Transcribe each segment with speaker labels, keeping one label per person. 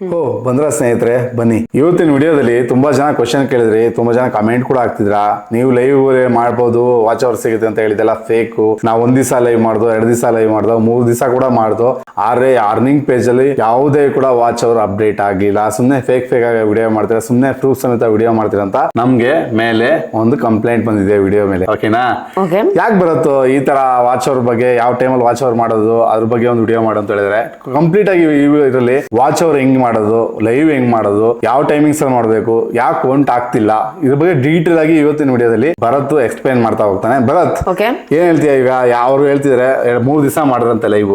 Speaker 1: ಓ, ಬಂದ್ರ ಸ್ನೇಹಿತರೆ, ಬನ್ನಿ. ಇವತ್ತಿನ ವಿಡಿಯೋದಲ್ಲಿ ತುಂಬಾ ಜನ ಕ್ವಶನ್ ಕೇಳಿದ್ರಿ, ತುಂಬಾ ಜನ ಕಮೆಂಟ್ ಕೂಡ ಹಾಕ್ತಿದ್ರಾ? ನೀವು ಲೈವ್ ಮಾಡ್ಬೋದು ವಾಚ್ ಅವರ್ ಸಿಗುತ್ತೆ ಅಂತ ಹೇಳಿದೆಲ್ಲ ಫೇಕ್ ನಾವು ಒಂದ್ ದಿವಸ ಲೈವ್ ಮಾಡ್ದು, ಎರಡ್ ದಿವಸ ಲೈವ್ ಮಾಡ್ದು, ಮೂರ್ ದಿವಸ ಕೂಡ ಮಾಡ್ದು. ಆದ್ರೆ ಅರ್ನಿಂಗ್ ಪೇಜ್ ಅಲ್ಲಿ ಯಾವುದೇ ಕೂಡ ವಾಚ್ ಅವರ್ ಅಪ್ಡೇಟ್ ಆಗಿಲ್ಲ. ಸುಮ್ನೆ ಫೇಕ್ ಫೇಕ್ ಆಗಿ ವಿಡಿಯೋ ಮಾಡ್ತೀರಾ ಸುಮ್ನೆ ಪ್ರೂಫ್ ಸಮೇತ ವಿಡಿಯೋ ಮಾಡ್ತೀರಾ ಅಂತ ನಮ್ಗೆ ಮೇಲೆ ಒಂದು ಕಂಪ್ಲೇಂಟ್ ಬಂದಿದೆ ವಿಡಿಯೋ ಮೇಲೆ. ಓಕೆನಾ
Speaker 2: ಓಕೆ
Speaker 1: ಯಾಕೆ ಬರುತ್ತೋ? ಈ ತರ ವಾಚ್ ಅವರ್ ಬಗ್ಗೆ ಯಾವ ಟೈಮಲ್ಲಿ ವಾಚ್ ಅವರ್ ಮಾಡೋದು ಅದ್ರ ಬಗ್ಗೆ ಒಂದು ವಿಡಿಯೋ ಮಾಡು ಅಂತ ಹೇಳಿದ್ರೆ ಕಂಪ್ಲೀಟ್ ಆಗಿ ಇದರಲ್ಲಿ ವಾಚ್ ಅವರ್ ಹೆಂಗ್ ಮಾಡೋದು ಲೈವ್ ಹೆಂಗ್ ಮಾಡೋದು ಯಾವ ಟೈಮಿಂಗ್ಸ್ ಅಲ್ಲಿ ಮಾಡಬೇಕು ಯಾಕೆ ಒಂಟ್ ಆಗ್ತಿಲ್ಲ ಇದ್ರ ಬಗ್ಗೆ ಡೀಟೇಲ್ ಆಗಿ ಇವತ್ತಿನ ವಿಡಿಯೋದಲ್ಲಿ ಭರತ್ ಎಕ್ಸ್ಪ್ಲೈನ್ ಮಾಡ್ತಾ ಹೋಗ್ತಾನೆ. ಭರತ್ ಏನ್ ಹೇಳ್ತೀಯ ಈಗ? ಯಾವ್ರು ಹೇಳ್ತಿದ್ರೆ ಮೂರು ದಿವಸ ಮಾಡ್ರಂತೆ ಲೈವ್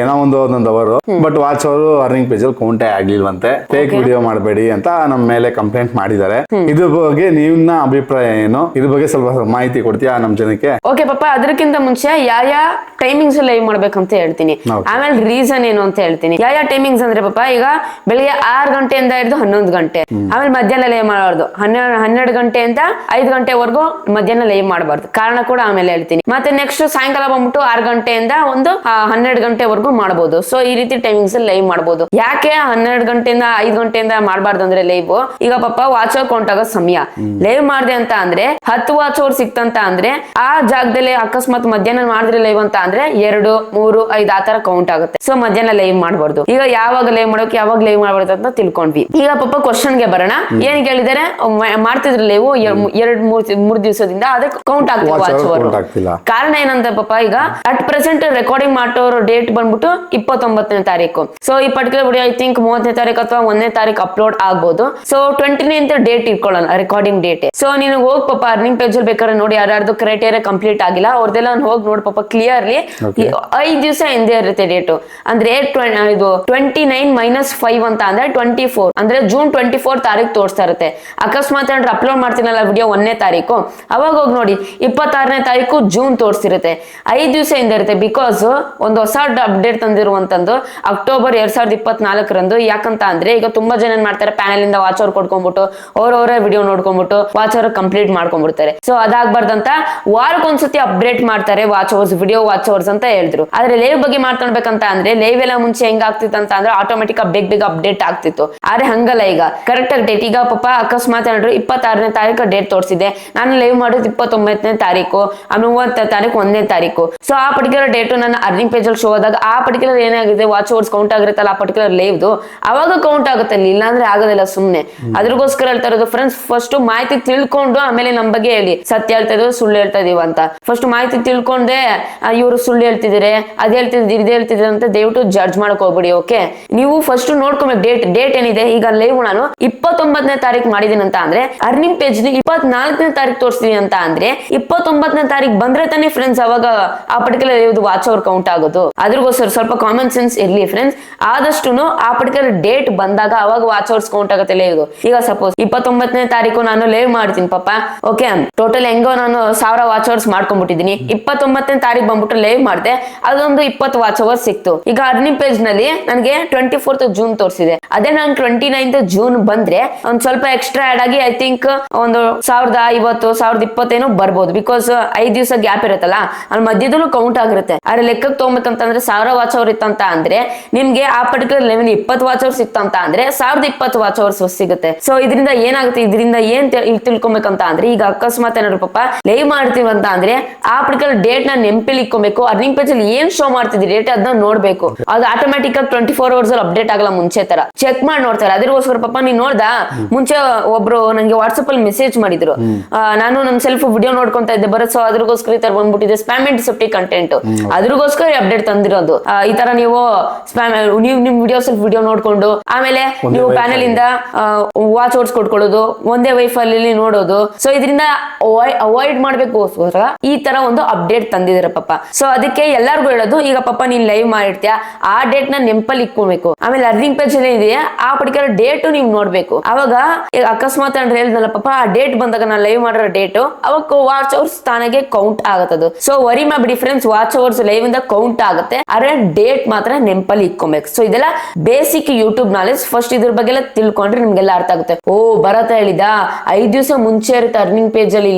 Speaker 1: ಏನೋ ಒಂದು ಒಂದೊಂದು ಅವರು ಬಟ್ ವಾಚ್ ಅವರು ಅರ್ನಿಂಗ್ ಪೇಜ್ ಅಲ್ಲಿ ಕೌಂಟೇ ಆಗ್ಲಿಲ್ವಂತೆ. ಫೇಕ್ ವಿಡಿಯೋ ಮಾಡಬೇಡಿ ಅಂತ ನಮ್ಮ ಮೇಲೆ ಕಂಪ್ಲೇಂಟ್ ಮಾಡಿದ್ದಾರೆ. ಇದ್ರ ಬಗ್ಗೆ ನಿಮ್ಮ ಅಭಿಪ್ರಾಯ ಏನು? ಇದ್ರ ಬಗ್ಗೆ ಸ್ವಲ್ಪ ಮಾಹಿತಿ ಕೊಡ್ತೀಯಾ ನಮ್ ಜನಕ್ಕೆ?
Speaker 2: ಓಕೆ ಪಾಪ ಅದಕ್ಕಿಂತ ಮುಂಚೆ ಯಾವ ಯಾವ ಟೈಮಿಂಗ್ಸ್ ಲೈವ್ ಮಾಡ್ಬೇಕಂತ ಹೇಳ್ತೀನಿ. ಆಮೇಲೆ ರೀಸನ್ ಏನು ಅಂತ ಹೇಳ್ತೀನಿ. ಯಾವ ಯಾವ ಟೈಮಿಂಗ್ಸ್ ಅಂದ್ರೆ ಪಾಪ ಈಗ ಬೆಳಿಗ್ಗೆ ಆರು ಗಂಟೆಯಿಂದ ಹಿಡಿದು ಹನ್ನೊಂದು ಗಂಟೆ. ಆಮೇಲೆ ಮಧ್ಯಾಹ್ನ ಲೈ ಮಾಡಬಾರ್ದು. ಹನ್ನೆರಡು ಹನ್ನೆರಡು ಗಂಟೆಯಿಂದ ಐದು ಗಂಟೆವರೆಗೂ ಮಧ್ಯಾಹ್ನ ಲೈವ್ ಮಾಡಬಾರ್ದು. ಕಾರಣ ಕೂಡ ಆಮೇಲೆ ಹೇಳ್ತೀನಿ. ಮತ್ತೆ ನೆಕ್ಸ್ಟ್ ಸಾಯಂಕಾಲ ಬಂದ್ಬಿಟ್ಟು ಆರು ಗಂಟೆಯಿಂದ ಒಂದು ಹನ್ನೆರಡು ಗಂಟೆವರೆಗೂ ಮಾಡಬಹುದು ಸೊ ಈ ರೀತಿ ಟೈಮಿಂಗ್ಸ್ ಲೈವ್ ಮಾಡಬಹುದು ಯಾಕೆ ಹನ್ನೆರಡು ಗಂಟೆಯಿಂದ ಐದು ಗಂಟೆಯಿಂದ ಮಾಡಬಾರ್ದು ಅಂದ್ರೆ ಲೈವ್ ಈಗ ಪಾಪ ವಾಚ್ ಕೌಂಟ್ ಆಗೋ ಸಮಯ. ಲೈವ್ ಮಾಡಿದೆ ಅಂತ ಅಂದ್ರೆ ಹತ್ತು ವಾಚ್ ಅವ್ರು ಸಿಕ್ತಂತ ಅಂದ್ರೆ ಆ ಜಾಗದಲ್ಲಿ ಅಕಸ್ಮಾತ್ ಮಧ್ಯಾಹ್ನ ಮಾಡಿದ್ರೆ ಲೈವ್ ಅಂತ ಅಂದ್ರೆ ಎರಡು ಮೂರು ಐದು ಆ ತರ ಕೌಂಟ್ ಆಗುತ್ತೆ. ಸೊ ಮಧ್ಯಾಹ್ನ ಲೈವ್ ಮಾಡಬಾರ್ದು. ಈಗ ಯಾವಾಗ ಲೈವ್ ಮಾಡೋಕೆ ಯಾವಾಗ ಲೈವ್ ಮಾಡಬಾರ್ದು ಅಂತ ತಿಳ್ಕೊಂಡ್ವಿ. ಈಗ ಪಾಪ ಕ್ವಶನ್ಗೆ ಬರೋಣ. ಏನ್ ಕೇಳಿದಾರೆ? ಮಾಡ್ತಿದ್ರು ಲೈವ್ ಎರಡ್ ಮೂರ್ ಮೂರ್ ದಿವಸದಿಂದ ಅದಕ್ಕೆ ಕೌಂಟ್
Speaker 1: ಆಗ್ತಿಲ್ಲ.
Speaker 2: ಕಾರಣ ಏನಂತ ಪಾಪ ಈಗ ಅಟ್ ಪ್ರೆಸೆಂಟ್ ರೆಕಾರ್ಡಿಂಗ್ ಮಾಡೋರು ಡೇಟ್ ಬಂದ್ಬಿಟ್ಟು ಇಪ್ಪತ್ತೊಂಬತ್ತನೇ ತಾರೀಕು. ಸೊ ಈ ಪರ್ಟಿಕ್ಯುಲರ್ ವಿಡಿಯೋ ಐ ಥಿಂಕ್ ಮೂವತ್ತನೇ ತಾರೀಕು ಅಥವಾ ಒಂದನೇ ತಾರೀಕು ಅಪ್ಲೋಡ್ ಆಗ್ಬೋದು. ಸೊ ಟ್ವೆಂಟಿನೇ ಅಂತ ಡೇಟ್ ಇಟ್ಕೊಳ್ಳೋಣ ರೆಕಾರ್ಡಿಂಗ್ ಡೇಟ್ ಸೊ ನೀನು ಹೋಗ್ ಪಾಪ ಅರ್ನಿಂಗ್ ಪೇಜ್ ಅಲ್ಲಿ ಬೇಕಾದ್ರೆ ನೋಡಿ ಯಾರ್ಯಾರ್ದು ಕ್ರೈಟೇರಿಯಾ ಕಂಪ್ಲೀಟ್ ಆಗಿಲ್ಲ. ಅವ್ರದೆಲ್ಲ ಹೋಗಿ ನೋಡಿ ಪಾಪ ಕ್ಲಿಯರ್ಲಿ. ಐದ್ ದಿವಸ ಹಿಂದೆ ಇರುತ್ತೆ ಡೇಟು ಅಂದ್ರೆ ಇದು ಟ್ವೆಂಟಿ ನೈನ್ ಮೈನಸ್ ಫೈವ್ ಅಂತ ಅಂದ್ರೆ ಟ್ವೆಂಟಿ ಫೋರ್ ಅಂದ್ರೆ ಜೂನ್ ಟ್ವೆಂಟಿ ಫೋರ್ ತಾರೀಕು ತೋರಿಸ್ತಾ ಇರುತ್ತೆ. ಅಕಸ್ಮಾತ್ ಏನಾದ್ರು ಅಪ್ಲೋಡ್ ಮಾಡ್ತೀನಲ್ಲ ವಿಡಿಯೋ ಒಂದನೇ ತಾರೀಕು ಅವಾಗ ಹೋಗಿ ನೋಡಿ, ಇಪ್ಪತ್ತಾರನೇ ತಾರೀಕು ಜೂನ್ ತೋರಿಸಿರುತ್ತೆ. ಐದ್ ದಿವಸ ಹಿಂದೆ ಇರುತ್ತೆ ಬಿಕಾಸ್ ಒಂದು ಹೊಸ ಅಪ್ಡೇಟ್ ತಂದಿರುವಂತಂದು ಅಕ್ಟೋಬರ್ ಎರಡ್ ಸಾವಿರದ ಇಪ್ಪತ್ನಾಲ್ಕರಂದು. ಯಾಕಂತ ಅಂದ್ರೆ ಈಗ ತುಂಬಾ ಜನ ಏನ್ ಮಾಡ್ತಾರೆ ಪ್ಯಾನೆಲ್ ಇಂದ ವಾಚ್ ಅವ್ರು ಕೊಡ್ಕೊಂಡ್ಬಿಟ್ಟು ಅವ್ರವರೇ ವಿಡಿಯೋ ನೋಡ್ಕೊಂಡ್ಬಿಟ್ಟು ವಾಚ್ ಅವ್ರ ಕಂಪ್ಲೀಟ್ ಮಾಡ್ಕೊಂಡ್ಬಿಡ್ತಾರೆ. ಸೊ ವಾರಕ್ಕೆ ವಾರಕ್ಕೊಂದ್ಸತಿ ಅಪ್ಡೇಟ್ ಮಾಡ್ತಾರೆ watch hours video watch hours ಅಂತ ಹೇಳಿದ್ರು. ಆದ್ರೆ ಲೈವ್ ಬಗ್ಗೆ ಮಾತಾಡ್ಬೇಕಂತ ಅಂದ್ರೆ ಲೈವ್ ಎಲ್ಲ ಮುಂಚೆ ಹೆಂಗ್ ಆಗ್ತಿತ್ತು ಅಂತ ಅಂದ್ರೆ ಆಟೋಮೆಟಿಕ್ ಬೇಗ ಬೇಗ ಅಪ್ಡೇಟ್ ಆಗ್ತಿತ್ತು. ಆದ್ರೆ ಹಂಗಲ್ಲ ಈಗ. ಕರೆಕ್ಟ್ ಆಗಿ ಡೇಟ್ ಈಗ ಪಾಪ ಅಕಸ್ಮಾತ್ ಏನಾದ್ರು ಇಪ್ಪತ್ತಾರನೇ ತಾರೀಕು ಡೇಟ್ ತೋರಿಸಿದೆ. ನಾನು ಲೈವ್ ಮಾಡೋದು ಇಪ್ಪತ್ತೊಂಬತ್ತನೇ ತಾರೀಕು ಆಮೇಲೆ ಮೂವತ್ತನೇ ತಾರೀಕು ಒಂದನೇ ತಾರೀಕು. ಸೊ ಆ ಪರ್ಟಿಕ್ಯುಲರ್ ಡೇಟು ನನ್ನ ಅರ್ನಿಂಗ್ ಪೇಜ್ ಅಲ್ಲಿ ಶೋ ಆದಾಗ ಆ ಪರ್ಟಿಕ್ಯುಲರ್ ಏನಾಗಿದೆ? ವಾಚ್ ಅವರ್ಸ್ ಕೌಂಟ್ ಆಗಿರುತ್ತಲ್ಲ ಆ ಪರ್ಟಿಕ್ಯುಲರ್ ಲೈವ್ದು? ಅವಾಗ ಕೌಂಟ್ ಆಗುತ್ತೆ. ಇಲ್ಲಾಂದ್ರೆ ಆಗೋದಿಲ್ಲ ಸುಮ್ನೆ. ಅದ್ರಗೋಸ್ಕರ ಹೇಳ್ತಾ ಇರೋದು ಫ್ರೆಂಡ್ಸ್ ಫಸ್ಟ್ ಮಾಹಿತಿ ತಿಳ್ಕೊಂಡು ಆಮೇಲೆ ನಮ್ ಬಗ್ಗೆ ಹೇಳಿ. ಸತ್ಯ ಹೇಳ್ತಾ ಇದ್ದೀವಿ ಸುಳ್ಳು ಹೇಳ್ತಾ ಇದೀವಿ ಅಂತ. ಫಸ್ಟ್ ಮಾಹಿತಿ ತಿಳ್ಕೊಂಡೆ ಇವರು ಸುಳ್ಳು ಹೇಳ್ತಿದ್ದೀರಿ, ಅದ್ ಹೇಳ್ತಿದ್ರು ಇದು ಹೇಳ್ತಿದ್ರೆ ಅಂತ ದಯವಿಟ್ಟು ಜಡ್ಜ್ ಮಾಡಕ್ ಹೋಗ್ಬಿಡಿ ಓಕೆ ನೀವು ಫಸ್ಟ್ ನೋಡ್ಕೊಬೇಕು ಡೇಟ್ ಡೇಟ್ ಏನಿದೆ, ಈಗ ಲೈವ್ ನಾನು ಇಪ್ಪತ್ತೊಂಬತ್ತನೇ ತಾರೀಕು ಮಾಡಿದೀನಿ ಅಂತ ಅಂದ್ರೆ ಅರ್ನಿಂಗ್ ಪೇಜ್ ಇಪ್ಪತ್ನಾಲ್ಕನೇ ತಾರೀಕು ತೋರಿಸ್ತೀನಿ ಅಂತ ಅಂದ್ರೆ, ಇಪ್ಪತ್ತೊಂಬತ್ತನೇ ತಾರೀಕು ಬಂದ್ರೆ ತಾನೇ ಫ್ರೆಂಡ್ಸ್ ಅವಾಗ ಆ ಪರ್ಟಿಕ್ಯುಲರ್ ಇದು ವಾಚ್ ಅವರ್ ಕೌಂಟ್ ಆಗೋದು. ಅದ್ರಗೋಸ್ಕರ ಸ್ವಲ್ಪ ಕಾಮನ್ ಸೆನ್ಸ್ ಇರ್ಲಿ ಫ್ರೆಂಡ್ಸ್ ಆದಷ್ಟು ಆ ಪರ್ಟಿಕ್ಯುಲರ್ ಡೇಟ್ ಬಂದಾಗ ಅವಾಗ ವಾಚ್ ಅವರ್ಸ್ ಕೌಂಟ್ ಆಗುತ್ತೆ ಲೈವ್ ಈಗ ಸಪೋಸ್ ಇಪ್ಪತ್ತೊಂಬತ್ತನೇ ತಾರೀಕು ನಾನು ಲೈವ್ ಮಾಡ್ತೀನಿ ಪಾಪ ಓಕೆ ಟೋಟಲ್ ಹೆಂಗೋ ನಾನು ಸಾವಿರ ವಾಚ್ ಅವರ್ಸ್ ಮಾಡ್ಕೊಂಡ್ಬಿಟ್ಟಿದೀನಿ ಇಪ್ಪತ್ತೊಂಬತ್ತನೇ ತಾರೀಕು ಬಂದ್ಬಿಟ್ಟು ಲೈವ್ ಮಾಡಿದೆ. ಅದೊಂದು ಇಪ್ಪತ್ತು ವಾಚ್ ಅವರ್ಸ್ ಸಿಕ್ತು. ಈಗ ಅರ್ನಿಂಗ್ ಪೇಜ್ನಲ್ಲಿ ನನಗೆ ಟ್ವೆಂಟಿ ಫೋರ್ತ್ ಜೂನ್ ತೋರಿಸಿದೆ. ಅದೇ ನಾನು ಟ್ವೆಂಟಿ ನೈನ್ತ್ ಜೂನ್ ಬಂದ್ರೆ ಒಂದ್ ಸ್ವಲ್ಪ ಎಕ್ಸ್ಟ್ರಾ ಆಡ್ ಆಗಿ ಐ ಥಿಂಕ್ ಒಂದು ಸಾವಿರದ ಐವತ್ತು, ಸಾವಿರದ ಇಪ್ಪತ್ತೇನೋ ಬರ್ಬೋದು. ಬಿಕಾಸ್ ಐದ್ ದಿವಸ ಗ್ಯಾಪ್ ಇರುತ್ತಲ್ಲ ಅಲ್ಲಿ ಮಧ್ಯದಲ್ಲೂ ಕೌಂಟ್ ಆಗಿರುತ್ತೆ. ಆದ್ರೆ ಲೆಕ್ಕಕ್ಕೆ ತಗೊಬೇಕಂತಂದ್ರೆ ಸಾವಿರ ವಾಚ್ ಅವರ್ ಇತ್ತಂತ ಅಂದ್ರೆ ನಿಮ್ಗೆ ಆ ಪರ್ಟಿಕ್ಯುಲರ್ ಲೆವೆನ್ ಇಪ್ಪತ್ತು ವಾಚ್ ಅವರ್ಸ್ ಸಿಕ್ತಂತ ಅಂದ್ರೆ ಸಾವಿರದ ಇಪ್ಪತ್ತು ವಾಚ್ ಅವರ್ಸ್ ಸಿಗುತ್ತೆ. ಸೊ ಇದರಿಂದ ಏನಾಗುತ್ತೆ? ಇದರಿಂದ ಏನ್ ತಿಳ್ಕೊಬೇಕಂತ ಅಂದ್ರೆ ಈಗ ಅಕಸ್ಮಾತ್ ಏನಾದ್ರು ಪಾಪ ಲೈವ್ ಮಾಡ್ತೀವಿ ಅಂತ ಅಂದ್ರೆ ಆ ಪರ್ಟಿಕ್ಯುಲರ್ ಡೇಟ್ನ ಇಕ್ಕೊಬೇಕು ಅರ್ನಿಂಗ್ ಪೇಜ್ ಅಲ್ಲಿ ಏನ್ ಶೋ ಮಾಡ್ತಿದ್ರಿ ಡೇಟ್ ಅದನ್ನ ನೋಡ್ಬೇಕು. ಅದು ಆಟೋಮೆಟಿಕ್ ಆಗಿ ಟ್ವೆಂಟಿ ಫೋರ್ ಅವರ್ಸ್ ಅಲ್ಲಿ ಅಪ್ಡೇಟ್ ಆಗಲ್ಲ ಮುಂಚೆ ತರ. ಚೆಕ್ ಮಾಡಿ ನೋಡ್ತಾರೆ. ಅದಕ್ಕೋಸ್ಕರ ಪಾಪ ನೀನ್ ನೋಡ್ದ? ಮುಂಚೆ ಒಬ್ರು ನಂಗೆ ವಾಟ್ಸ್ಆಪ್ ಅಲ್ಲಿ ಮೆಸೇಜ್ ಮಾಡಿದ್ರು. ನಾನು ನನ್ ಸೆಲ್ಫ್ ವಿಡಿಯೋ ನೋಡ್ಕೊಂತ ಇದ್ದೆ ಬರೋ ಸೊ ಅದ್ರಗೋಸ್ಕರ ಈ ತರ ಬಂದ್ಬಿಟ್ಟಿದೆ. ಸ್ಪ್ಯಾಮ್ ಅಂಡ್ ಸೇಫ್ಟಿ ಕಂಟೆಂಟ್ ಅದ್ರಗೋಸ್ಕರ ಅಪ್ಡೇಟ್ ತಂದಿರೋದು. ಈ ತರ ನೀವು ಸ್ಪ್ಯಾಮ್ ನೀವು ನಿಮ್ ವಿಡಿಯೋಸ್ ವಿಡಿಯೋ ನೋಡ್ಕೊಂಡು ಆಮೇಲೆ ನೀವು ಪ್ಯಾನೆಲ್ ಇಂದ ವಾಚ್ ಓಡ್ಸ್ ಕೊಟ್ಕೊಳ್ಳೋದು ಒಂದೇ ವೈಫ್ ಅಲ್ಲಿ ನೋಡೋದು. ಸೊ ಇದರಿಂದ ಅವಾಯ್ಡ್ ಮಾಡ್ಬೇಕು. ಈ ತರ ಒಂದು ಅಪ್ಡೇಟ್ ತಂದಿದಾರೆ ಪಾಪ. ಸೊ ಅದಕ್ಕೆ ಎಲ್ಲಾರ್ಗು ಹೇಳೋದು, ಈಗ ಪಾಪ ನೀನ್ ಲೈವ್ ಮಾಡಿರ್ತೀಯ, ಆ ಡೇಟ್ನ ನೆಂಪಲ್ಲಿ ಇಕ್ಕೊಬೇಕು ಆಮೇಲೆ ಅರ್ನಿಂಗ್ ಪೇಜ್ ಏನಿದೆಯಾ ಆ ಪರ್ಟಿಕ್ಯುಲರ್ ಡೇಟ್ ನೀವು ನೋಡ್ಬೇಕು. ಅವಾಗ ಅಕಸ್ಮಾತ್ ಅಂದ್ರೆ ಹೇಳ್ದಲ್ಲ, ಪಾಪ, ಆ ಡೇಟ್ ಬಂದಾಗ ನಾನು ಲೈವ್ ಮಾಡಿರೋ ಡೇಟ್ ಅವಾಗ ವಾಚ್ ಅವರ್ಸ್ ತಾನಾಗೆ ಕೌಂಟ್ ಆಗತ್ತದು. ಸೊ ವರಿ ಮಾಡ್ಬಿಡಿ ಫ್ರೆಂಡ್ಸ್ ವಾಚ್ ಅವರ್ಸ್ ಲೈವ್ ಇಂದ ಕೌಂಟ್ ಆಗುತ್ತೆ. ಆದ್ರೆ ಡೇಟ್ ಮಾತ್ರ ನೆಂಪಲ್ಲಿ ಇಕ್ಕೊಬೇಕು ಸೊ ಇದೆಲ್ಲ ಬೇಸಿಕ್ ಯೂಟ್ಯೂಬ್ ನಾಲೆಜ್ ಫಸ್ಟ್ ಇದ್ರ ಬಗ್ಗೆ ಎಲ್ಲ ತಿಳ್ಕೊಂಡ್ರೆ ನಿಮ್ಗೆಲ್ಲ ಅರ್ಥ ಆಗುತ್ತೆ. ಓ, ಭರತ ಹೇಳಿದ? ಐದ್ ದಿವಸ ಮುಂಚೆ ಇರುತ್ತೆ ಅರ್ನಿಂಗ್ ಪೇಜ್ ಅಲ್ಲಿ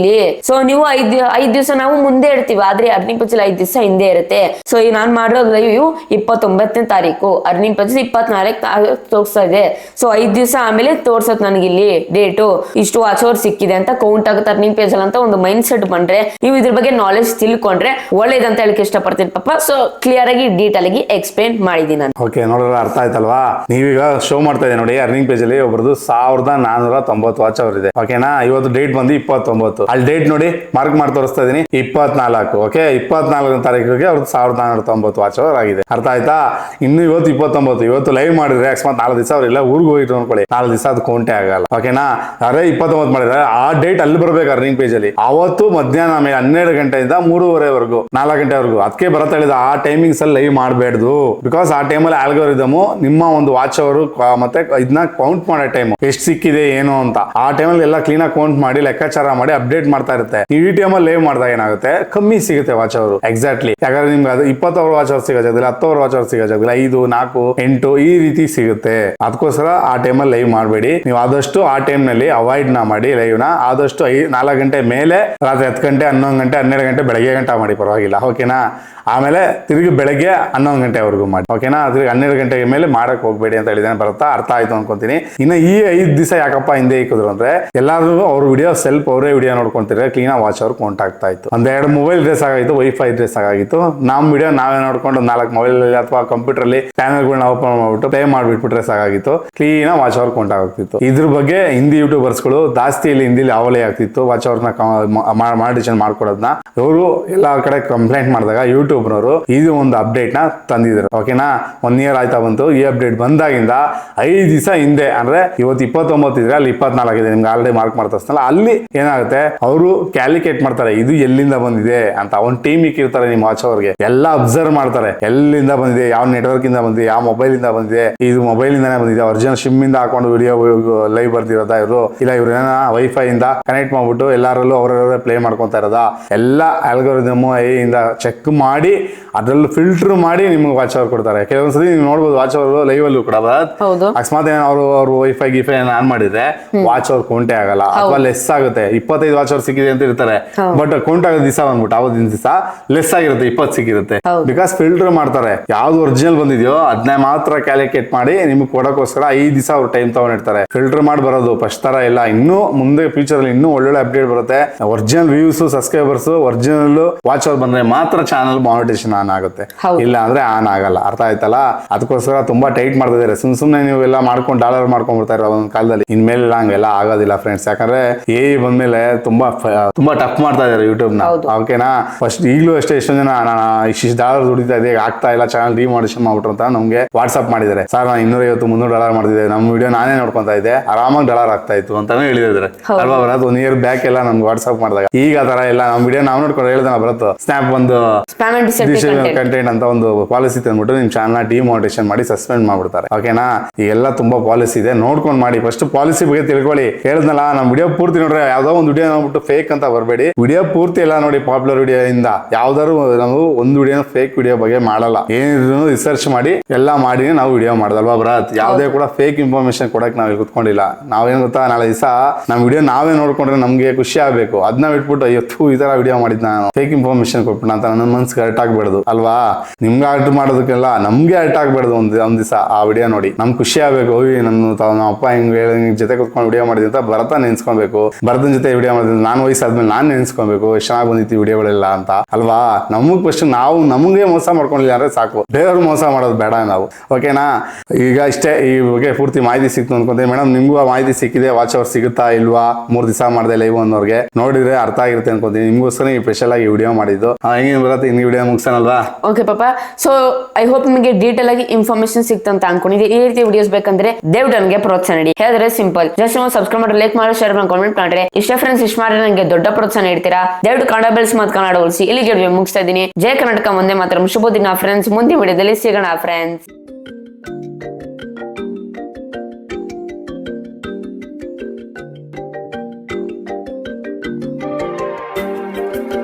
Speaker 2: ಸೊ ನೀವು ಐದ್ ಐದ್ ದಿವಸ ನಾವು ಮುಂದೆ ಇಡ್ತೀವಿ ಆದ್ರೆ ಅರ್ನಿಂಗ್ ಪೇಜ್ ಅಲ್ಲಿ ಐದ್ ದಿವಸ ಹಿಂದೆ ಇರುತ್ತೆ. ಸೊ ಈಗ ನಾನು ಮಾಡಿರೋ ಲೈವ್ ಇಪ್ಪತ್ತೊಂಬತ್ತನೇ ತಾರೀಕು. ಅರ್ನಿಂಗ್ ಪರ್ಚೇಸ್ ಇಪ್ಪತ್ನಾಲ್ಕು ತೋರಿಸ್ತಾ ಇದೆ. ಸೊ ಐದ್ ದಿವಸ ಆಮೇಲೆ ತೋರ್ಸತ್ ನನಗೆ ಇಲ್ಲಿ ಡೇಟು ಇಷ್ಟು ವಾಚ್ ಅವರ್ ಸಿಕ್ಕಿದೆ ಅಂತ ಕೌಂಟ್ ಆಗುತ್ತೆ ಅರ್ನಿಂಗ್ ಪೇಜ್ ಅಂತ ಒಂದು ಮೈಂಡ್ ಸೆಟ್ ಬಂದ್ರೆ, ನೀವು ಇದ್ರ ಬಗ್ಗೆ ನಾಲೆಜ್ ತಿಳ್ಕೊಂಡ್ರೆ ಒಳ್ಳೇದಂತ ಹೇಳಕ್ ಇಷ್ಟಪಡ್ತೀನಿ ಪಾಪ. ಸೊ ಕ್ಲಿಯರ್ ಆಗಿ ಡೀಟೇಲ್ ಆಗಿ ಎಕ್ಸ್ಪ್ಲೇನ್ ಮಾಡಿದ್ದೀನಿ ನಾನು.
Speaker 1: ಓಕೆ ನೋಡಿದ್ರೆ ಅರ್ಥ ಆಯ್ತಲ್ವಾ? ನೀವೀಗ ಶೋ ಮಾಡ್ತಾ ಇದೆ ನೋಡಿ ಅರ್ನಿಂಗ್ ಪೇಜ್ ಅಲ್ಲಿ ಒಬ್ರದ್ದು ಸಾವಿರದ ನಾನೂರ ತೊಂಬತ್ತು ವಾಚ್ ಅವರ್ ಇದೆ. ಓಕೆನಾ ಇವತ್ತು ಡೇಟ್ ಬಂದು ಇಪ್ಪತ್ತೊಂಬತ್ತು. ಅಲ್ಲಿ ಡೇಟ್ ನೋಡಿ ಮಾರ್ಕ್ ಮಾಡಿ ತೋರಿಸ್ತಾ ಇದೀನಿ ಇಪ್ಪತ್ನಾಲ್ಕು. ಓಕೆ ಇಪ್ಪತ್ನಾಲ್ಕನೇ ತಾರೀಕಿಗೆ ಅವ್ರದ್ದು ಸಾವಿರದ ನಾನೂರ ತೊಂಬತ್ತು ವಾಚ್ ಅವರ್ ಆಗಿದೆ. ಅರ್ಥ ಆಯ್ತಾ? ಇನ್ನು ಇವತ್ತು ಇಪ್ಪತ್ತೊಂಬತ್ತು, ಇವತ್ತು ಲೈವ್ ಮಾಡಿದ್ರೆ ಅಕಸ್ಮಾತ್ ನಾಲ್ಕು ದಿವಸ ಅವ್ರೆಲ್ಲ ಊರಿಗೆ ಹೋಗಿಟ್ಟು ಅನ್ಕೊಳ್ಳಿ. ನಾಲ್ಕು ದಿವಸ ಅದು ಕೌಂಟೇ ಆಗಲ್ಲ. ಓಕೆನಾ ಅರೆ ಇಪ್ಪತ್ತೊಂಬತ್ತು ಮಾಡಿದ್ರೆ ಆ ಡೇಟ್ ಅಲ್ಲಿ ಬರ್ಬೇಕು ಅರ್ನಿಂಗ್ ಪೇಜ್ ಅಲ್ಲಿ. ಅವತ್ತು ಮಧ್ಯಾಹ್ನ ಹನ್ನೆರಡು ಗಂಟೆಯಿಂದ ಮೂರುವರೆವರೆಗೂ, ನಾಲ್ಕು ಗಂಟೆವರೆಗೂ ಅದಕ್ಕೆ ಬರತ್ತ ಹೇಳಿದ ಆ ಟೈಮಿಂಗ್ಸ್ ಅಲ್ಲಿ ಲೈವ್ ಮಾಡಬೇಡ್ದು. ಬಿಕಾಸ್ ಆ ಟೈಮಲ್ಲಿ ಆಲ್ಗೋರಿದಮ್ ನಿಮ್ಮ ಒಂದು ವಾಚ್ ಅವರು ಮತ್ತೆ ಇದನ್ನ ಕೌಂಟ್ ಮಾಡೋ ಟೈಮ್ ಎಷ್ಟು ಸಿಕ್ಕಿದೆ, ಏನು ಅಂತ. ಆ ಟೈಮಲ್ಲಿ ಎಲ್ಲ ಕ್ಲೀನ್ ಆಗಿ ಕೌಂಟ್ ಮಾಡಿ, ಲೆಕ್ಕಾಚಾರ ಮಾಡಿ ಅಪ್ಡೇಟ್ ಮಾಡ್ತಾ ಇರುತ್ತೆ. ಈ ಅಲ್ಲಿ ಲೈವ್ ಮಾಡಿದಾಗ ಏನಾಗುತ್ತೆ? ಕಮ್ಮಿ ಸಿಗುತ್ತೆ ವಾಚ್ ಅವರು ಎಕ್ಸಾಕ್ಟ್ಲಿ ಯಾಕಂದ್ರೆ ನಿಮ್ಗೆ ಅದು ಇಪ್ಪತ್ತು ಅವರ್ ವಾಚ್ ಅವರ್ ಹತ್ತು ಅವರ್ ವಾಚ್ ಅವರ್ ಸಿಗೋ ಜಾಗದಲ್ಲಿ ಐದು, ನಾಲ್ಕು, ಎಂಟು ಈ ರೀತಿ ಸಿಗುತ್ತೆ. ಅದಕ್ಕೋಸ್ಕರ ಆ ಟೈಮಲ್ಲಿ ಲೈವ್ ಮಾಡಬೇಡಿ. ನೀವು ಆದಷ್ಟು ಆ ಟೈಮ್ನಲ್ಲಿ ಅವಾಯ್ಡ್ನ ಮಾಡಿ ಲೈವ್ನ. ಆದಷ್ಟು ಐ, ನಾಲ್ಕು ಗಂಟೆ ಮೇಲೆ ರಾತ್ರಿ ಹತ್ತು ಗಂಟೆ, ಹನ್ನೊಂದು ಗಂಟೆ, ಹನ್ನೆರಡು ಗಂಟೆ ಬೆಳಗ್ಗೆ ಗಂಟೆ ಮಾಡಿ, ಪರವಾಗಿಲ್ಲ. ಓಕೆನಾ ಆಮೇಲೆ ತಿರುಗಿ ಬೆಳಗ್ಗೆ ಹನ್ನೊಂದು ಗಂಟೆವರೆಗೂ ಮಾಡಿ. ಓಕೆನಾ ತಿರುಗಿ ಹನ್ನೆರಡು ಗಂಟೆಗೆ ಮೇಲೆ ಮಾಡಕ್ ಹೋಗ್ಬೇಡಿ ಅಂತ ಹೇಳಿದ್ದೇನೆ. ಬರುತ್ತಾ? ಅರ್ಥ ಆಯ್ತು ಅನ್ಕೊಂತೀನಿ. ಇನ್ನು ಈ ಐದು ದಿವಸ ಯಾಕಪ್ಪ ಹಿಂದೆ ಇಕ್ಕಿದ್ರು ಅಂದ್ರೆ ಎಲ್ಲಾರು ಅವ್ರ ವಿಡಿಯೋ ಸೆಲ್ಫ್ ಅವರೇ ವಿಡಿಯೋ ನೋಡ್ಕೊಂತಿದ್ರೆ ಕ್ಲೀನ್ ವಾಚ್ ಅವ್ರು ಕೌಂಟ್ ಆಗ್ತಾ ಇತ್ತು ಒಂದೆರಡು ಮೊಬೈಲ್ ಡ್ರೆಸ್ ಆಗಿತ್ತು ವೈಫೈ ಡ್ರೆಸ್ ಆಗಿತ್ತು ನಮ್ ವಿಡಿಯೋ ನಾವೇ ನೋಡ್ಕೊಂಡು ನಾಲ್ಕು ಮೊಬೈಲ್ ಅಥವಾ ಕಂಪ್ಯೂಟರ್ ಅಲ್ಲಿ ಚಾನಲ್ಗಳನ್ನ ಓಪನ್ ಮಾಡ್ಬಿಟ್ಟು ಪ್ಲೇ ಮಾಡ್ಬಿಟ್ಬಿಟ್ರೆ ಸಾಕಾಗಿತ್ತು. ಕ್ಲೀನ್ ವಾಚ್ ಅವರ್ ಕೌಂಟ್ ಆಗ್ತಿತ್ತು ಇದ್ರ ಬಗ್ಗೆ ಹಿಂದಿ ಯೂಟ್ಯೂಬರ್ಸ್ಗಳು ಜಾಸ್ತಿ ಇಲ್ಲಿ ಹಿಂದಿಲಿ ಅವಲೇ ಆಗ್ತಿತ್ತು. ವಾಚ್ ಅವರ್ನ ಮಾಡಿಷನ್ ಮಾಡ್ಕೊಡೋದನ್ನ ಇವರು ಎಲ್ಲಾ ಕಡೆ ಕಂಪ್ಲೇಂಟ್ ಮಾಡಿದಾಗ ಯೂಟ್ಯೂಬ್ ನವರು ಇದು ಒಂದು ಅಪ್ಡೇಟ್ನ ತಂದಿದ್ರು. ಓಕೆನಾ ಒನ್ ಇಯರ್ ಆಯ್ತಾ ಬಂತು. ಈ ಅಪ್ಡೇಟ್ ಬಂದಾಗಿಂದ ಐದು ದಿವಸ ಹಿಂದೆ, ಅಂದ್ರೆ ಇವತ್ತು ಇಪ್ಪತ್ತೊಂಬತ್ತು ಇದ್ರೆ ಅಲ್ಲಿ ಇಪ್ಪತ್ನಾಲ್ಕು ಇದೆ. ನಿಮ್ಗೆ ಆಲ್ರೆಡಿ ಮಾರ್ಕ್ ಮಾಡ್ತಾ ಅಲ್ಲಿ ಏನಾಗುತ್ತೆ? ಅವರು ಕ್ಯಾಲಿಕೇಟ್ ಮಾಡ್ತಾರೆ, ಇದು ಎಲ್ಲಿಂದ ಬಂದಿದೆ ಅಂತ. ಒಂದು ಟೀಮ್ ಇಕ್ಕಿರ್ತಾರೆ ನಿಮ್ಮ ವಾಚ್ ಅವ್ರಿಗೆ. ಎಲ್ಲ ಅಬ್ಸರ್ವ್ ಮಾಡ್ತಾರೆ. ಎಲ್ಲಿಂದ ಬಂದಿದೆ ಯಾವ ನೆಟ್ವರ್ಕ್ ಇಂದ ಬಂದಿದೆ ಯಾವ ಮೊಬೈಲ್ ಇಂದ ಬಂದಿದೆ ಇದು ಮೊಬೈಲ್ ಇಂದಾನೆ ಬಂದಿದೆ. ಒರಿಜಿನಲ್ ಸಿಮ್ ಇಂದ ಹಾಕೊಂಡು ವಿಡಿಯೋ ಲೈವ್ ಬರ್ದಿರೋದ ಇವರು? ಇಲ್ಲ ಇವ್ರ ವೈಫೈ ಇಂದ ಕನೆಕ್ಟ್ ಮಾಡ್ಬಿಟ್ಟು ಎಲ್ಲರಲ್ಲೂ ಅವರವರೇ ಪ್ಲೇ ಮಾಡ್ಕೊತಾ ಇರೋದಾ? ಎಲ್ಲ ಆಲ್ಗೋರಿದಮ್ ಇಂದ ಚೆಕ್ ಮಾಡಿ ಅದ್ರಲ್ಲೂ ಫಿಲ್ಟರ್ ಮಾಡಿ ನಿಮ್ಗೆ ವಾಚ್ ಅವರ್ ಕೊಡ್ತಾರೆ. ಕೆಲವೊಂದ್ಸತಿ ನೀವು ನೋಡ್ಬೋದು ವಾಚ್ ಅವರು ಲೈವ್ ಅಲ್ಲೂ ಕೂಡ ಅಕಸ್ಮಾತ್ ಏನೋ ಅವರು ಅವ್ರು ವೈಫೈ ಗಿಫೈ ಏನೋ ಆನ್ ಮಾಡಿದ್ರೆ ವಾಚ್ ಅವ್ರ ಕೌಂಟೇ ಆಗಲ್ಲ. ಅಥವಾ ಲೆಸ್ ಆಗುತ್ತೆ. ಇಪ್ಪತ್ತೈದು ವಾಚ್ ಅವ್ರ ಸಿಕ್ಕಿದೆ ಅಂತ ಇರ್ತಾರೆ. ಬಟ್ ಕೌಂಟ್ ಆಗೋ ದಿವಸ ಬಂದ್ಬಿಟ್ಟು ಅವತ್ತಿನ ದಿವಸ ಲೆಸ್ ಆಗಿರುತ್ತೆ ಇಪ್ಪತ್ತು ಸಿಕ್ಕಿರುತ್ತೆ. ಬಿಕಾಸ್ ಫಿಲ್ಟರ್ ಮಾಡ್ತಾರೆ. ಯಾವ್ದು ಒರಿಜಿನಲ್ ಬಂದಿದೆಯೋ ಅದನ್ನ ಮಾತ್ರ ಕ್ಯಾಲ್ಕುಲೇಟ್ ಮಾಡಿ ನಿಮ್ಗೆ ಕೊಡಕೋಸ್ಕರ ಐದು ದಿವಸ ಅವ್ರು ಟೈಮ್ ತಗೊಂಡಿರ್ತಾರೆ. ಫಿಲ್ಟರ್ ಮಾಡಿ ಬರೋದು ಫಸ್ಟ್ ತರ ಇಲ್ಲ. ಇನ್ನೂ ಮುಂದೆ ಫ್ಯೂಚರ್ ಅಲ್ಲಿ ಇನ್ನೂ ಒಳ್ಳೊಳ್ಳೆ ಅಪ್ಡೇಟ್ ಬರುತ್ತೆ. Original views subscribers original watch hours ಬಂದ್ರೆ ಮಾತ್ರ ಚಾನಲ್ ಮಾನಿಟೇಷನ್ ಆನ್ ಆಗುತ್ತೆ. ಇಲ್ಲ ಅಂದ್ರೆ ಆನ್ ಆಗಲ್ಲ. ಅರ್ಥ ಆಯ್ತಲ್ಲ? ಅದಕ್ಕೋಸ್ಕರ ತುಂಬಾ ಟೈಟ್ ಮಾಡ್ತಿದ್ದಾರೆ ಸುಮ್ ಸುಮ್ನೆ ನೀವು ಎಲ್ಲ ಮಾಡ್ಕೊಂಡು ಡಾಲರ್ ಮಾಡ್ಕೊಂಡ್ ಬರ್ತಾ ಇರೋ ಒಂದ್ ಕಾಲದಲ್ಲಿ. ಇನ್ಮೇಲೆ ಹಂಗೆಲ್ಲ ಆಗೋದಿಲ್ಲ ಫ್ರೆಂಡ್ಸ್ ಯಾಕಂದ್ರೆ ಎ ಬಂದ್ಮೇಲೆ ತುಂಬಾ ತುಂಬಾ ಟಫ್ ಮಾಡ್ತಾ ಇದಾರೆ
Speaker 2: ಯೂಟ್ಯೂಬ್ನ.
Speaker 1: ಓಕೆನಾ ಫಸ್ಟ್ ಈಗಲೂ ಅಷ್ಟೇ ಎಷ್ಟೊಂದು ಜನ ನಾನು ಇಷ್ಟಿಷ್ಟು ಡಾಲರ್ ದುಡಿತಾ ಇದೆ ಆಗ್ತಾ ಇಲ್ಲ ಚಾನಲ್ ಡಿಮಾನಿಷನ್ ಮಾಡ್ಬಿಟ್ರು ಅಂತ ನಮ್ಗೆ ವಾಟ್ಸ್ಆಪ್ ಮಾಡಿದ್ದಾರೆ. ಸರ್ ನಾನು ಇನ್ನೂರ ಐವತ್ತು ಮುನ್ನೂರು ಡಾಲರ್ ಮಾಡ್ತಿದ್ದೆ. ನಮ್ಮ ವಿಡಿಯೋ ನಾನೇ ನೋಡ್ಕೊಂತಾ ಇದ್ದೆ. ಆರಾಮಾಗಿ ಡಾಲರ್ ಆಗ್ತಾ ಇತ್ತು ಅಂತಾನೆ ಹೇಳಿದ್ರೆ ಅಲ್ವಾ ಬರತ್ ಒನ್ ಇಯರ್ ಬ್ಯಾಕ್ ಎಲ್ಲ ನಮ್ಗೆ ವಾಟ್ಸ್ಆಪ್ ಮಾಡಿದಾಗ. ಈಗ ತರ ಇಲ್ಲ. ನಮ್ಮ ವಿಡಿಯೋ ನಾವು ನೋಡ್ಕೊಂಡು ಹೇಳ್ದೆ ಬರತ್ತು ಸ್ನಾಪ್ ಒಂದು ಕಂಟೆಂಟ್ ಅಂತ ಒಂದು ಪಾಲಿಸಿ ತಂದ್ಬಿಟ್ಟು ನಿಮ್ ಚಾನಲ್ ಡಿಮಾನಿಟೇಷನ್ ಮಾಡಿ ಸಸ್ಪೆಂಡ್ ಮಾಡ್ಬಿಡ್ತಾರೆ. ಓಕೆನಾ ಈಗೆಲ್ಲ ತುಂಬಾ ಪಾಲಿಸಿ ಇದೆ. ನೋಡ್ಕೊಂಡು ಮಾಡಿ. ಫಸ್ಟ್ ಪಾಲಿಸಿ ಬಗ್ಗೆ ತಿಳ್ಕೊಳ್ಳಿ. ಹೇಳಿದ್ನಲ್ಲ ನಮ್ಮ ವಿಡಿಯೋ ಪೂರ್ತಿ ನೋಡ್ರೆ ಯಾವ್ದೋ ಒಂದು ವಿಡಿಯೋ ನೋಡ್ಬಿಟ್ಟು ಫೇಕ್ ಅಂತ ಬರಬೇಡಿ. ವಿಡಿಯೋ ಪೂರ್ತಿ ಎಲ್ಲ ನೋಡಿ ಪಾಪ್ಯುಲರ್ ವಿಡಿಯೋ ಇಂದ. ಯಾವ್ದಾದ್ರು ನಾವು ಒಂದು ವಿಡಿಯೋ ಫೇಕ್ ವಿಡಿಯೋ ಬಗ್ಗೆ ಮಾಡಲ್ಲ. ಏನಿದ್ರು ರಿಸರ್ಚ್ ಮಾಡಿ ಎಲ್ಲ ಮಾಡಿ ನಾವು ವಿಡಿಯೋ ಮಾಡ್ದಲ್ವಾ ಭರತ್? ಯಾವ್ದೇ ಕೂಡ ಫೇಕ್ ಇನ್ಫಾರ್ಮೇಶನ್ ಕೊಡಕ್ ನಾವು ಕುತ್ಕೊಂಡಿಲ್ಲ. ನಾವೇನ್ ಗೊತ್ತಾ ನಾಳೆ ದಿವಸ ನಮ್ ವಿಡಿಯೋ ನಾವೇ ನೋಡ್ಕೊಂಡ್ರೆ ನಮ್ಗೆ ಖುಷಿ ಆಗ್ಬೇಕು. ಅದನ್ನ ಬಿಟ್ಬಿಟ್ಟು ಅಯ್ಯೋ ಈ ತರ ವಿಡಿಯೋ ಮಾಡಿದ್ ನಾನು. ಫೇಕ್ ಇನ್ಫಾರ್ಮೇಶನ್ ಕೊಟ್ಬಿಟ್ಟು ಅಂತ ನನ್ನ ಮನ್ಸಿಗೆ ಅರ್ಟ್ ಆಗ್ಬಾರ್ದು ಅಲ್ವಾ? ನಿಮ್ಗೆ ಅರ್ಟ್ ಮಾಡೋದಕ್ಕೆಲ್ಲ ನಮ್ಗೆ ಅರ್ಟ್ ಆಗ್ಬಾರ್ದು ಒಂದ್ ಒಂದ್ ದಿವಸ ಆ ವಿಡಿಯೋ ನೋಡಿ. ನಮ್ ಖುಷಿ ಆಗ್ಬೇಕು ಓಯ್ ನನ್ನ ತ- ನಮ್ಮ ಅಪ್ಪ ಹಿಂಗ್ ಹೇಳಿ ಹಿಂಗ್ ಜೊತೆ ಕುತ್ಕೊಂಡು ವಿಡಿಯೋ ಮಾಡಿದ್ವಿ ಅಂತ ಭರತ ನೆನ್ಸ್ಕೊಬೇಕು. ಭರತನ ಜೊತೆ ವಿಡಿಯೋ ಮಾಡಿದ್ರೆ ನಾನು ವಯಸ್ಸಾದ್ಮೇಲೆ ನಾನು ನೆನ್ಸ್ಕೊಬೇಕು. ಎಷ್ಟು ಚೆನ್ನಾಗಿ ಬಂದಿತ್ತು ವಿಡಿಯೋಗಳೆಲ್ಲ ಅಂತ. ಅಲ್ವಾ? ನಮಗ್ ಫಸ್ಟ್ ನಾವು ನಮಗೆ ಮೋಸ ಮಾಡ್ಕೊಂಡಿಲ್ಲ ಅಂದ್ರೆ ಸಾಕು. ಬೇರೆಯವ್ರು ಮೋಸ ಮಾಡೋದು ಬೇಡ ನಾವು. ಓಕೆನಾ ಈಗ ಇಷ್ಟೇ ಈ ಬಗ್ಗೆ ಪೂರ್ತಿ ಮಾಹಿತಿ ಸಿಕ್ತು ಅನ್ಕೊಂತೀನಿ. ಮೇಡಮ್ ನಿಮ್ಗೂ ಮಾಹಿತಿ ಸಿಕ್ಕಿದೆ ವಾಚ್ ಅವರ್ ಸಿಗುತ್ತಾ ಇಲ್ವಾ? ಮೂರ್ ದಿವಸ ಮಾಡಿದೆ ಲೈವ್ ಅನ್ನೋರ್ಗೆ. ನೋಡಿದ್ರೆ ಅರ್ಥ ಆಗಿರುತ್ತೆ ಅನ್ಕೊಂತೀನಿ. ನಿಮ್ಗೋಸ್ಕರ ಈ ಸ್ಪೆಷಲ್ ಆಗಿ ವಿಡಿಯೋ ಮಾಡಿದ್ದು. ಹೆಂಗೆ ಬರುತ್ತೆ? ಇನ್ನು ವಿಡಿಯೋ ಮುಗಿಸೋಣಲ್ವಾ
Speaker 2: ಓಕೆ ಪಾಪ. ಸೊ ಐ ಹೋಪ್ ನಿಮಗೆ ಡೀಟೇಲ್ ಆಗಿ ಇನ್ಫಾರ್ಮೇಶನ್ ಸಿಕ್ತಂತ ಅನ್ಕೊಂಡಿದ್ದೆ. ಈ ರೀತಿ ವಿಡಿಯೋಸ್ ಬೇಕಂದ್ರೆ ದೇವ್ ನನಗೆ ಪ್ರೋತ್ಸಾಹ ನೀಡಿ. ಹೇಳಿದ್ರೆ ಸಿಂಪಲ್ ಜಸ್ಟ್ ನೀವು ಸಬ್ಸ್ಕ್ರೈಬ್ ಮಾಡಿ ಲೈಕ್ ಮಾಡಿ ಶೇರ್ ಮಾಡಿ ಕಾಮೆಂಟ್ ಮಾಡ್ರೆ. ಇಷ್ಟ ಫ್ರೆಂಡ್ಸ್ ಇಷ್ಟ ಮಾಡಿ ನನಗೆ ದೊಡ್ಡ ಪ್ರೋತ್ಸಾಹ ನೀಡ್ತೀರಾ? ದಯವಿಟ್ಟು ಕನ್ನಡ ಬೆಲ್ಸ್ ಮತ್ತು ಕನ್ನಡ ಉಳಿಸಿ. ಇದ್ದೀನಿ. ಜಯ ಕರ್ನಾಟಕ ಮುಂದೆ ಮಾತ್ರ. ಶುಭ ದಿನ ಫ್ರೆಂಡ್ಸ್ ಮುಂದಿನ ವಿಡಿಯೋದಲ್ಲಿ ಸಿಗೋಣ ಫ್ರೆಂಡ್ಸ್